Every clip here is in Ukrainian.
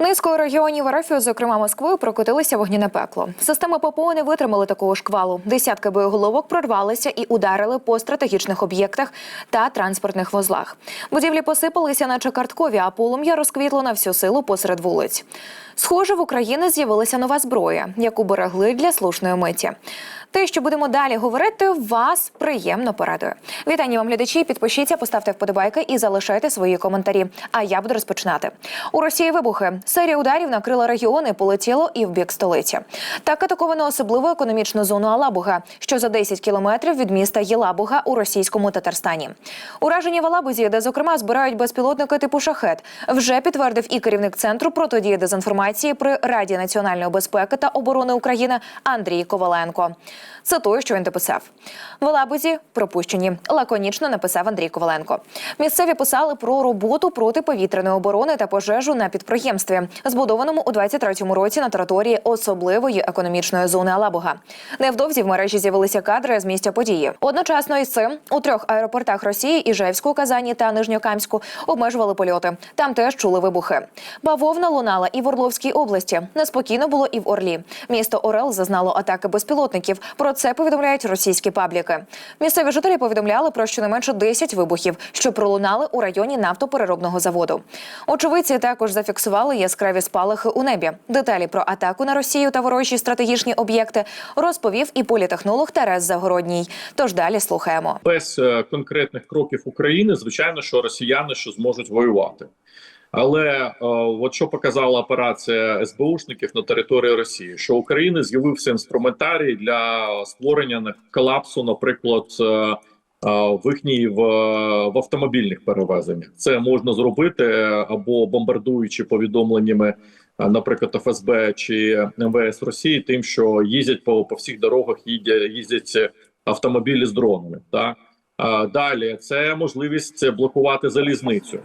Низкою регіонів РФ, зокрема Москвою, прокотилися вогняне пекло. Системи ППО не витримали такого шквалу. Десятки боєголовок прорвалися і ударили по стратегічних об'єктах та транспортних вузлах. Будівлі посипалися, наче карткові, а полум'я розквітло на всю силу посеред вулиць. Схоже, в Україні з'явилася нова зброя, яку берегли для слушної миті. Те, що будемо далі говорити, вас приємно порадує. Вітання вам, глядачі. Підпишіться, поставте вподобайки і залишайте свої коментарі. А я буду розпочинати. У Росії вибухи. Серія ударів накрила регіони, полетіло і в бік столиці. Так атаковано особливу економічну зону Алабуга, що за 10 кілометрів від міста Єлабуга у російському Татарстані. Ураження в Алабузі, де зокрема збирають безпілотники типу шахет, вже підтвердив і керівник центру протидії дезінформації при Раді національної безпеки та оборони України Андрій Коваленко. Це той, що він дописав. В Алабузі пропущені. Лаконічно написав Андрій Коваленко. Місцеві писали про роботу протиповітряної оборони та пожежу на підприємстві, збудованому у 23-му році на території особливої економічної зони Алабуга. Невдовзі в мережі з'явилися кадри з місця події. Одночасно із цим у трьох аеропортах Росії Іжевську, Казані та Нижньокамську обмежували польоти. Там теж чули вибухи. Бавовна лунала і в Орловській області. Неспокійно було і в Орлі. Місто Орел зазнало атаки безпілотників. Про це повідомляють російські пабліки. Місцеві жителі повідомляли про щонайменше 10 вибухів, що пролунали у районі нафтопереробного заводу. Очевидці також зафіксували яскраві спалахи у небі. Деталі про атаку на Росію та ворожі стратегічні об'єкти розповів і політехнолог Тарас Загородній. Тож далі слухаємо. без е, конкретних кроків України, звичайно, що росіяни що зможуть воювати. Але е, от що показала операція СБУшників на території Росії, що України з'явився інструментарій для створення колапсу, наприклад, е, е, в їхній в, в автомобільних перевезеннях. Це можна зробити або бомбардуючи повідомленнями, наприклад, ФСБ чи МВС Росії, тим, що їздять по, по всіх дорогах, їздять, їздять автомобілі з дронами. Так? Далі це можливість блокувати залізницю.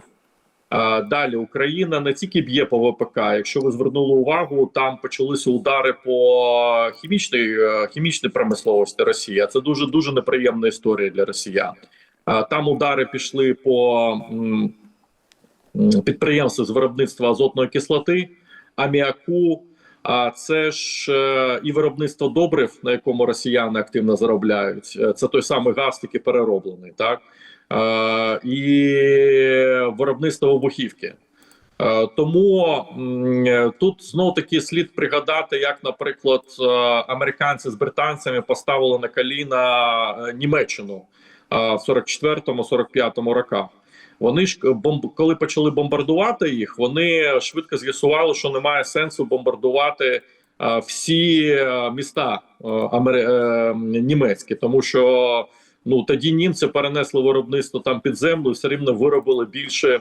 Далі Україна не тільки б'є по ВПК. Якщо ви звернули увагу, там почалися удари по хімічній е, хімічній промисловості Росії. Це дуже дуже неприємна історія для росіян. Там удари пішли по підприємству з виробництва азотної кислоти, аміаку. А це ж е, і виробництво добрив, на якому росіяни активно заробляють. Е, Це той самий газ, який перероблений, так і виробництво вибухівки. Е, Тому е, тут знов таки слід пригадати, як, наприклад, е, американці з британцями поставили на коліна е, Німеччину е, в 44-45 роках. Вони ж бомб, коли почали бомбардувати їх, вони швидко з'ясували, що немає сенсу бомбардувати е, всі е, міста е, е, німецькі, тому що ну тоді німці перенесли виробництво там під землю, все рівно виробили більше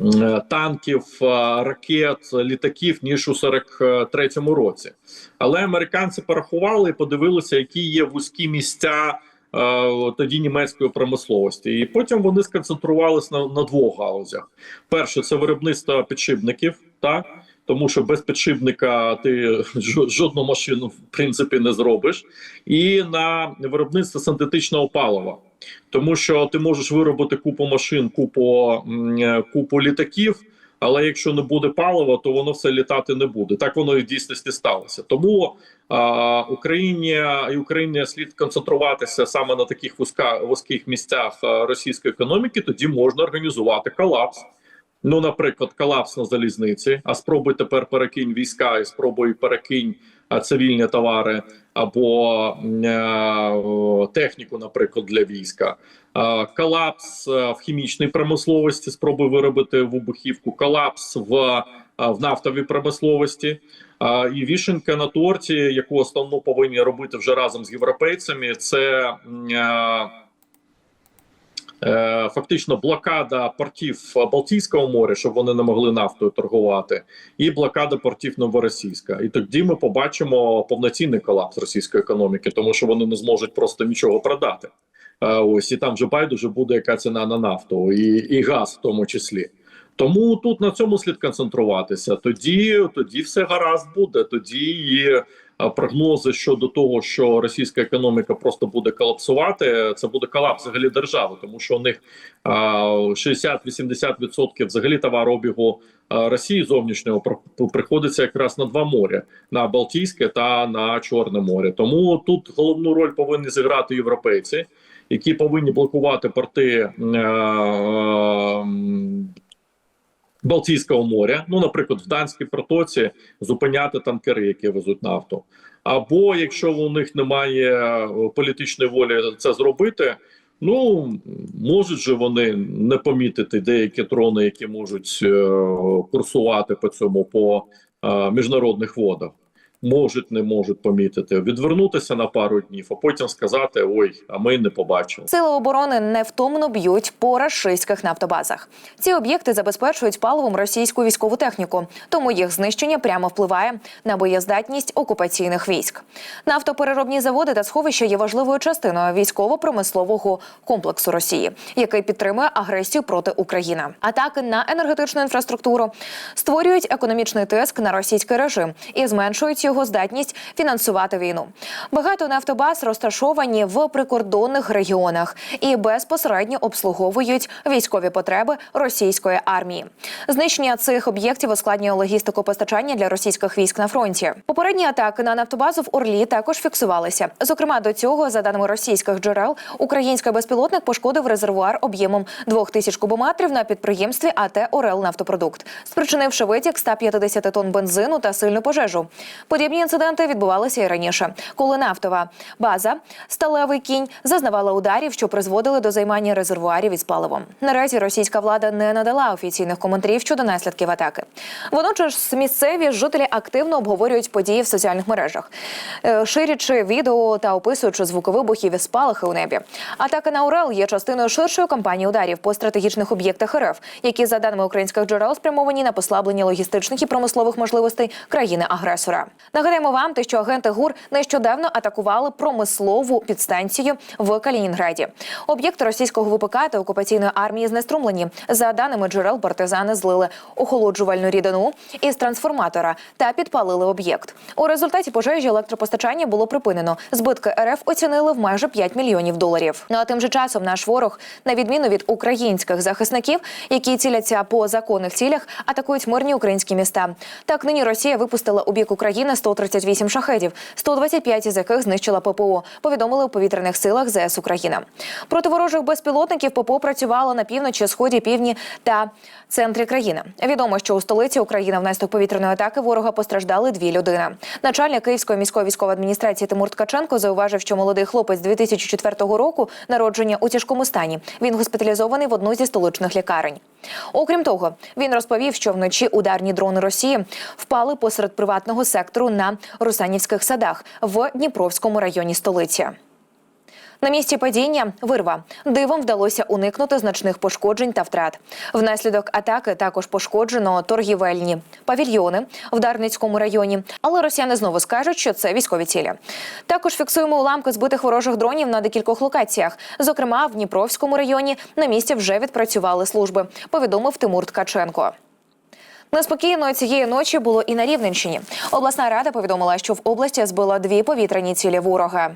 е, танків, е, ракет, літаків ніж у 43-му році. Але американці порахували і подивилися, які є вузькі місця е, тоді німецької промисловості, і потім вони сконцентрувалися на, на двох галузях: перше це виробництво підшипників, так тому що без підшипника ти жо- жодну машину в принципі не зробиш, і на виробництво синтетичного палива. Тому що ти можеш виробити купу машин, купу, е, купу літаків. Але якщо не буде палива, то воно все літати не буде. Так воно і в дійсності сталося. Тому а, Україні і Україні слід концентруватися саме на таких вузька, вузьких місцях російської економіки. Тоді можна організувати колапс. Ну, наприклад, колапс на залізниці. А спробуй тепер перекинь війська і спробуй перекинь цивільні товари або е, техніку, наприклад, для війська. А, Колапс е, в хімічній промисловості. Спробуй виробити вибухівку. Колапс в, а, в нафтовій промисловості. А, І вішенка на торті, яку основну повинні робити вже разом з європейцями, це е, е, фактично блокада портів Балтійського моря, щоб вони не могли нафтою торгувати, і блокада портів Новоросійська. І тоді ми побачимо повноцінний колапс російської економіки, тому що вони не зможуть просто нічого продати. Е, ось і там вже байдуже буде яка ціна на нафту і, і газ в тому числі. Тому тут на цьому слід концентруватися. Тоді, тоді все гаразд буде. Тоді е, прогнози щодо того, що російська економіка просто буде колапсувати. Це буде колапс взагалі держави, тому що у них е, 60-80% взагалі товарообігу е, Росії зовнішнього приходиться якраз на два моря: на Балтійське та на Чорне море. Тому тут головну роль повинні зіграти європейці, які повинні блокувати порти. Балтійського моря, ну, наприклад, в Данській протоці зупиняти танкери, які везуть нафту. Або якщо у них немає е, політичної волі це зробити, ну можуть же вони не помітити деякі трони, які можуть е, курсувати по цьому по е, міжнародних водах. Можуть, не можуть помітити, відвернутися на пару днів, а потім сказати: ой, а ми не побачили. Сили оборони невтомно б'ють по рашистських нафтобазах. Ці об'єкти забезпечують паливом російську військову техніку, тому їх знищення прямо впливає на боєздатність окупаційних військ. Нафтопереробні заводи та сховища є важливою частиною військово-промислового комплексу Росії, який підтримує агресію проти України. Атаки на енергетичну інфраструктуру створюють економічний тиск на російський режим і зменшують його здатність фінансувати війну. Багато нафтобаз розташовані в прикордонних регіонах і безпосередньо обслуговують військові потреби російської армії. Знищення цих об'єктів ускладнює логістику постачання для російських військ на фронті. Попередні атаки на нафтобазу в Орлі також фіксувалися. Зокрема, до цього, за даними російських джерел, український безпілотник пошкодив резервуар об'ємом 2000 кубометрів на підприємстві АТ Орел Нафтопродукт, спричинивши витік 150 тонн бензину та сильну пожежу. Подібні інциденти відбувалися і раніше, коли нафтова база сталевий кінь зазнавала ударів, що призводили до займання резервуарів із паливом. Наразі російська влада не надала офіційних коментарів щодо наслідків атаки. Водночас місцеві жителі активно обговорюють події в соціальних мережах, е, ширячи відео та описуючи звуки вибухів і спалахи у небі. Атака на Урал є частиною ширшої кампанії ударів по стратегічних об'єктах РФ, які за даними українських джерел спрямовані на послаблення логістичних і промислових можливостей країни-агресора. Нагадаємо вам, те, що агенти ГУР нещодавно атакували промислову підстанцію в Калінінграді. Об'єкти російського ВПК та окупаційної армії знеструмлені. За даними джерел, партизани злили охолоджувальну рідину із трансформатора та підпалили об'єкт. У результаті пожежі електропостачання було припинено. Збитки РФ оцінили в майже 5 мільйонів доларів. Ну а тим же часом наш ворог, на відміну від українських захисників, які ціляться по законних цілях, атакують мирні українські міста. Так нині Росія випустила у бік України 138 шахедів, 125 із яких знищила ППО. Повідомили у повітряних силах ЗС Україна. Проти ворожих безпілотників ППО працювало на півночі, сході, півдні та центрі країни. Відомо, що у столиці України внаслідок повітряної атаки ворога постраждали дві людини. Начальник Київської міської військової адміністрації Тимур Ткаченко зауважив, що молодий хлопець 2004 року народження у тяжкому стані. Він госпіталізований в одну зі столичних лікарень. Окрім того, він розповів, що вночі ударні дрони Росії впали посеред приватного сектору на Русанівських садах в Дніпровському районі столиці. На місці падіння вирва дивом вдалося уникнути значних пошкоджень та втрат. Внаслідок атаки також пошкоджено торгівельні павільйони в Дарницькому районі. Але росіяни знову скажуть, що це військові цілі. Також фіксуємо уламки збитих ворожих дронів на декількох локаціях. Зокрема, в Дніпровському районі на місці вже відпрацювали служби. Повідомив Тимур Ткаченко. Неспокійно цієї ночі було і на Рівненщині. Обласна рада повідомила, що в області збила дві повітряні цілі ворога.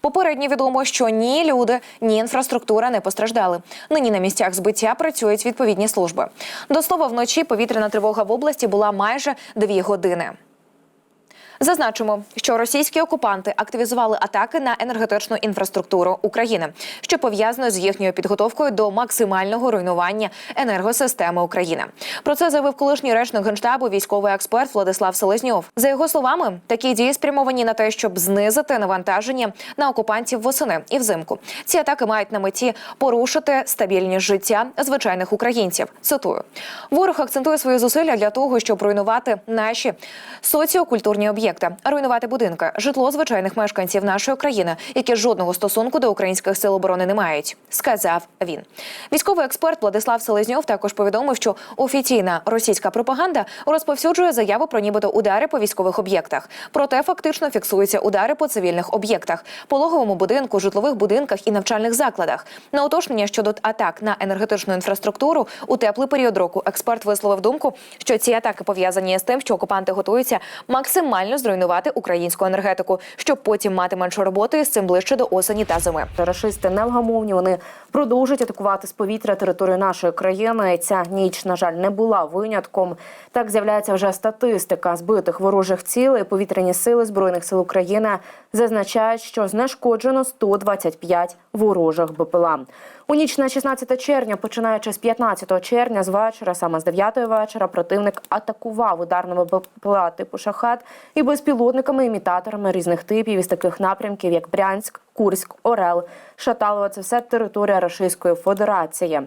Попередньо відомо, що ні люди, ні інфраструктура не постраждали. Нині на місцях збиття працюють відповідні служби. До слова, вночі повітряна тривога в області була майже дві години. Зазначимо, що російські окупанти активізували атаки на енергетичну інфраструктуру України, що пов'язано з їхньою підготовкою до максимального руйнування енергосистеми України. Про це заявив колишній речник генштабу військовий експерт Владислав Селезньов. За його словами, такі дії спрямовані на те, щоб знизити навантаження на окупантів восени і взимку. Ці атаки мають на меті порушити стабільність життя звичайних українців. Цитую ворог акцентує свої зусилля для того, щоб руйнувати наші соціокультурні об'єкти, руйнувати будинки, житло звичайних мешканців нашої країни, які жодного стосунку до українських сил оборони не мають, сказав він. Військовий експерт Владислав Селезньов також повідомив, що офіційна російська пропаганда розповсюджує заяву про нібито удари по військових об'єктах. Проте фактично фіксуються удари по цивільних об'єктах, пологовому будинку, житлових будинках і навчальних закладах. На уточнення щодо атак на енергетичну інфраструктуру у теплий період року експерт висловив думку, що ці атаки пов'язані з тим, що окупанти готуються максимально зруйнувати українську енергетику, щоб потім мати менше роботи з цим ближче до осені та зими. Рашисти невгамовні. Вони продовжують атакувати з повітря територію нашої країни. Ця ніч, на жаль, не була винятком. Так з'являється вже статистика збитих ворожих цілей. Повітряні сили збройних сил України зазначають, що знешкоджено 125 ворожих БПЛА. У ніч на 16 червня, починаючи з 15 червня, з вечора, саме з 9 вечора, противник атакував ударними БПЛА типу шахет і безпілотниками-імітаторами різних типів із таких напрямків, як Брянськ, Курськ, Орел, Шаталово. Це все територія Російської Федерації.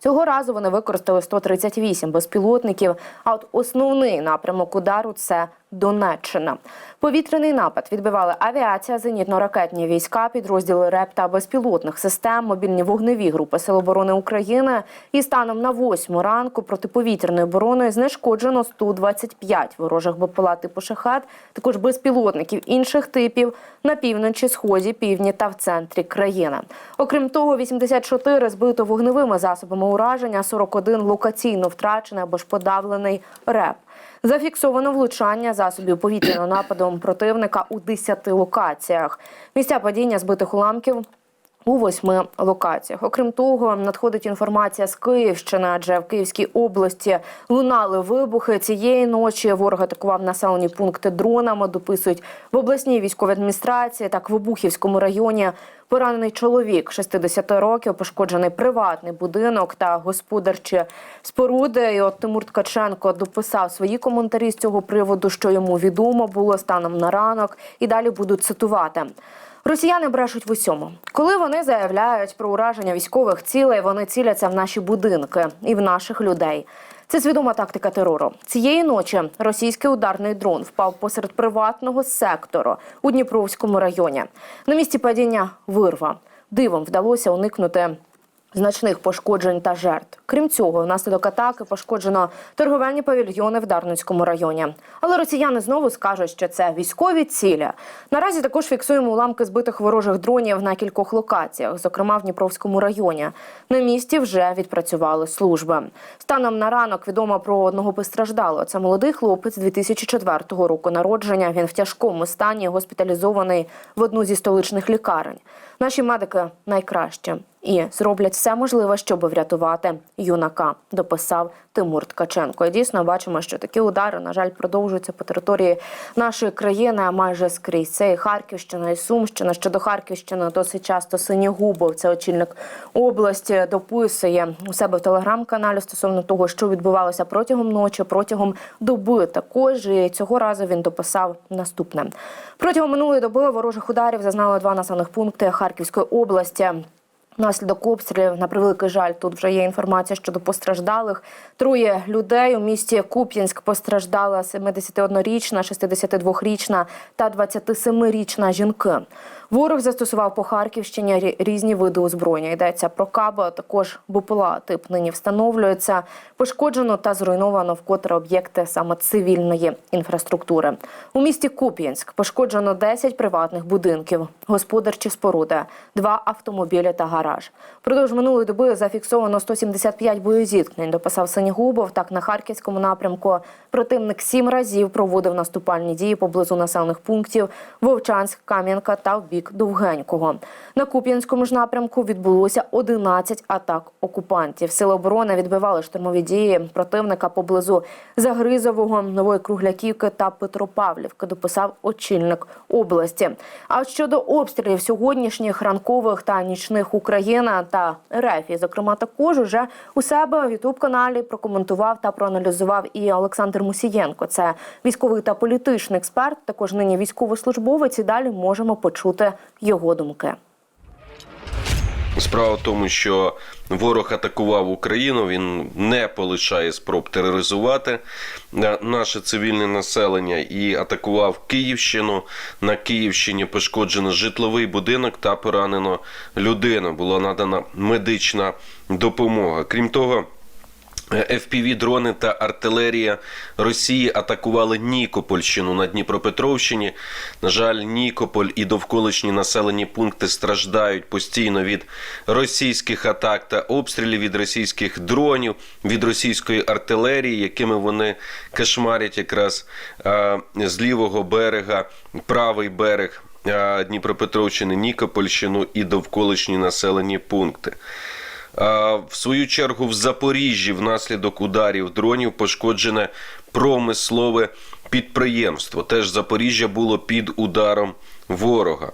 Цього разу вони використали 138 безпілотників. А от основний напрямок удару це Донеччина. Повітряний напад відбивали авіація, зенітно-ракетні війська, підрозділи РЕП та безпілотних систем, мобільні вогневі групи Сил оборони України. І станом на 8 ранку протиповітряною обороною знешкоджено 125 ворожих БПЛА типу шахет, також безпілотників інших типів на півночі, сході, півдні та в центрі країни. Окрім того, 84 збито вогневими засобами ураження, 41 локаційно втрачений або ж подавлений РЕП. Зафіксовано влучання засобів повітряного нападом противника у 10 локаціях. Місця падіння збитих уламків у восьми локаціях. Окрім того, надходить інформація з Київщини, адже в Київській області лунали вибухи. Цієї ночі ворог атакував населені пункти дронами. Дописують в обласній військовій адміністрації. Так, в Обухівському районі поранений чоловік 60 років, пошкоджений приватний будинок та господарчі споруди. І от Тимур Ткаченко дописав свої коментарі з цього приводу, що йому відомо було станом на ранок, і далі буду цитувати. Росіяни брешуть в усьому. Коли вони заявляють про ураження військових цілей, вони ціляться в наші будинки і в наших людей. Це свідома тактика терору. Цієї ночі російський ударний дрон впав посеред приватного сектору у Дніпровському районі. На місці падіння вирва. Дивом вдалося уникнути значних пошкоджень та жертв. Крім цього, внаслідок атаки пошкоджено торговельні павільйони в Дарницькому районі. Але росіяни знову скажуть, що це військові цілі. Наразі також фіксуємо уламки збитих ворожих дронів на кількох локаціях, зокрема в Дніпровському районі. На місці вже відпрацювали служби. Станом на ранок відомо про одного постраждалого. Це молодий хлопець 2004 року народження. Він в тяжкому стані госпіталізований в одну зі столичних лікарень. Наші медики найкращі і зроблять все можливе, щоб врятувати юнака. Дописав Тимур Ткаченко. І дійсно бачимо, що такі удари, на жаль, продовжуються по території нашої країни майже скрізь. Це і Харківщина, і Сумщина. Щодо Харківщини досить часто Синігубов, це очільник області, дописує у себе в телеграм-каналі стосовно того, що відбувалося протягом ночі, протягом доби. Також і цього разу він дописав наступне: протягом минулої доби ворожих ударів зазнали два населених пункти Харківської області. Внаслідок обстрілів, на превеликий жаль, тут вже є інформація щодо постраждалих. Троє людей у місті Куп'янськ постраждала 71-річна, 62-річна та 27-річна жінки. Ворог застосував по Харківщині різні види озброєння. Йдеться про каби, а також БПЛА. Тип нині встановлюється. Пошкоджено та зруйновано вкотре об'єкти саме цивільної інфраструктури. У місті Куп'янськ пошкоджено 10 приватних будинків, господарчі споруди, два автомобілі та гараж. Продовж минулої доби зафіксовано 175 боєзіткнень. Дописав Синігубов. Так на харківському напрямку противник сім разів проводив наступальні дії поблизу населених пунктів Вовчанськ, Кам'янка та в бік Довгенького. На Куп'янському ж напрямку відбулося 11 атак окупантів. Сили оборони відбивали штурмові дії противника поблизу Загризового, Нової Кругляківки та Петропавлівки. Дописав очільник області. А щодо обстрілів сьогоднішніх ранкових та нічних Україна та РФ, зокрема, також уже у себе в ютуб каналі прокоментував та проаналізував і Олександр Мусієнко. Це військовий та політичний експерт, також нині військовослужбовець. І далі можемо почути його думки. Справа в тому, що ворог атакував Україну, він не полишає спроб тероризувати е, наше цивільне населення і атакував Київщину. На Київщині пошкоджено житловий будинок та поранено людину. Була надана медична допомога. Крім того, FPV-дрони та артилерія Росії атакували Нікопольщину на Дніпропетровщині. На жаль, Нікополь і довколишні населені пункти страждають постійно від російських атак та обстрілів, від російських дронів, від російської артилерії, якими вони кошмарять якраз е, з лівого берега, правий берег е, Дніпропетровщини, Нікопольщину і довколишні населені пункти. В свою чергу в Запоріжжі внаслідок ударів дронів пошкоджене промислове підприємство. Теж Запоріжжя було під ударом ворога.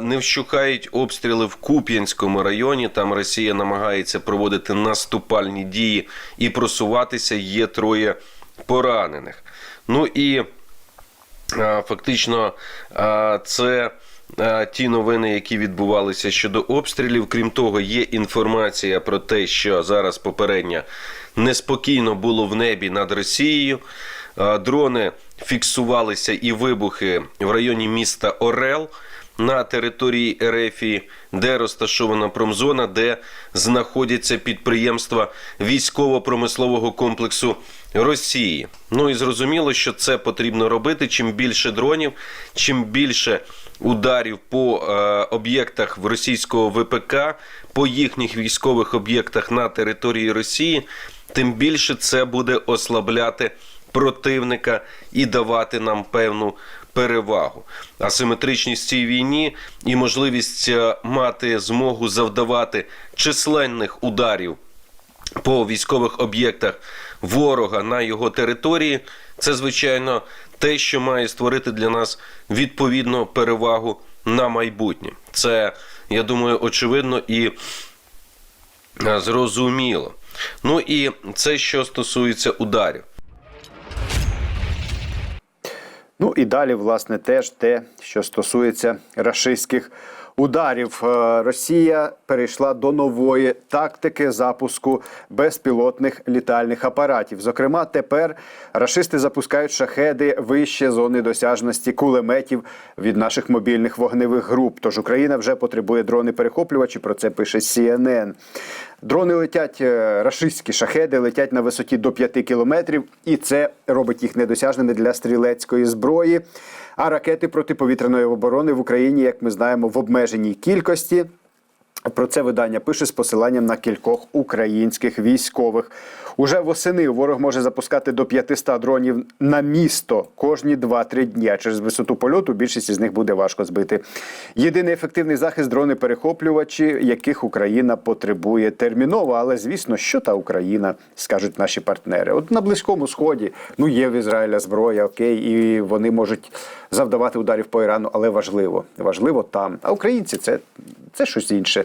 Не вщухають обстріли в Куп'янському районі. Там Росія намагається проводити наступальні дії і просуватися. Є троє поранених. Ну і фактично це ті новини, які відбувалися щодо обстрілів. Крім того, є інформація про те, що зараз попередньо неспокійно було в небі над Росією. Дрони фіксувалися і вибухи в районі міста Орел на території Ерефії, де розташована промзона, де знаходяться підприємства військово-промислового комплексу Росії. Ну і зрозуміло, що це потрібно робити. Чим більше дронів, чим більше ударів по е, об'єктах в російського ВПК, по їхніх військових об'єктах на території Росії, тим більше це буде ослабляти противника і давати нам певну перевагу. Асиметричність цій війні і можливість е, мати змогу завдавати численних ударів по військових об'єктах ворога на його території, це звичайно те, що має створити для нас відповідну перевагу на майбутнє. Це, я думаю, очевидно і е, зрозуміло. Ну і це що стосується ударів. Ну і далі, власне, теж те, що стосується рашистських ударів. Е, Росія перейшла до нової тактики запуску безпілотних літальних апаратів. Зокрема, тепер рашисти запускають шахеди вище зони досяжності кулеметів від наших мобільних вогневих груп. Тож Україна вже потребує дрони-перехоплювачі. Про це пише CNN. Дрони летять, е, рашистські шахеди летять на висоті до 5 кілометрів, і це робить їх недосяжними для стрілецької зброї. А ракети протиповітряної оборони в Україні, як ми знаємо, в обмеженій кількості. Про це видання пише з посиланням на кількох українських військових. Уже восени ворог може запускати до 500 дронів на місто кожні 2-3 дні. А через висоту польоту більшість із них буде важко збити. Єдиний ефективний захист дрони перехоплювачі, яких Україна потребує терміново. Але звісно, що та Україна скажуть наші партнери. От на близькому сході ну є в Ізраїля зброя, окей, і вони можуть завдавати ударів по Ірану, але важливо, важливо там. А українці це, це щось інше.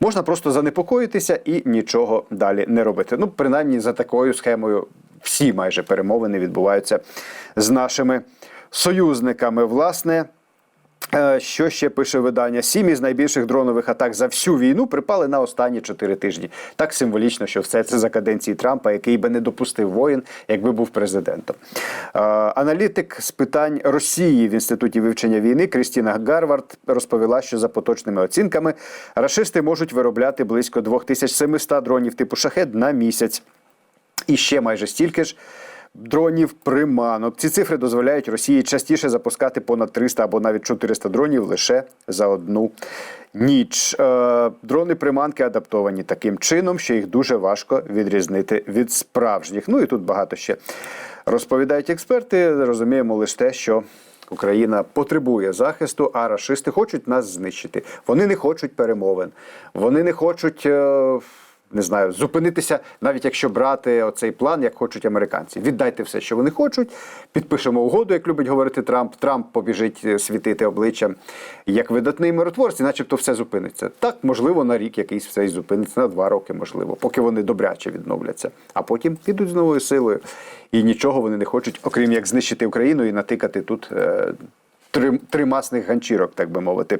Можна просто занепокоїтися і нічого далі не робити. Ну, принаймні, за такою схемою всі майже перемовини відбуваються з нашими союзниками. Власне. Е, Що ще пише видання? Сім із найбільших дронових атак за всю війну припали на останні чотири тижні. Так символічно, що все це за каденції Трампа, який би не допустив воїн, якби був президентом. Е, Аналітик з питань Росії в інституті вивчення війни Крістіна Гарвард розповіла, що за поточними оцінками рашисти можуть виробляти близько 2700 дронів типу шахед на місяць. І ще майже стільки ж дронів приманок. Ці цифри дозволяють Росії частіше запускати понад 300 або навіть 400 дронів лише за одну ніч. Е, дрони приманки адаптовані таким чином, що їх дуже важко відрізнити від справжніх. Ну і тут багато ще розповідають експерти. Розуміємо лише те, що. Україна потребує захисту, а рашисти хочуть нас знищити. Вони не хочуть перемовин. Вони не хочуть. е, не знаю, зупинитися, навіть якщо брати оцей план, як хочуть американці. Віддайте все, що вони хочуть. Підпишемо угоду, як любить говорити Трамп. Трамп побіжить е, світити обличчям як видатний миротворці, начебто все зупиниться. Так, можливо, на рік якийсь все і зупиниться, на два роки, можливо, поки вони добряче відновляться. А потім підуть з новою силою. І нічого вони не хочуть, окрім як знищити Україну і натикати тут. Е, Три, три масних ганчірок, так би мовити.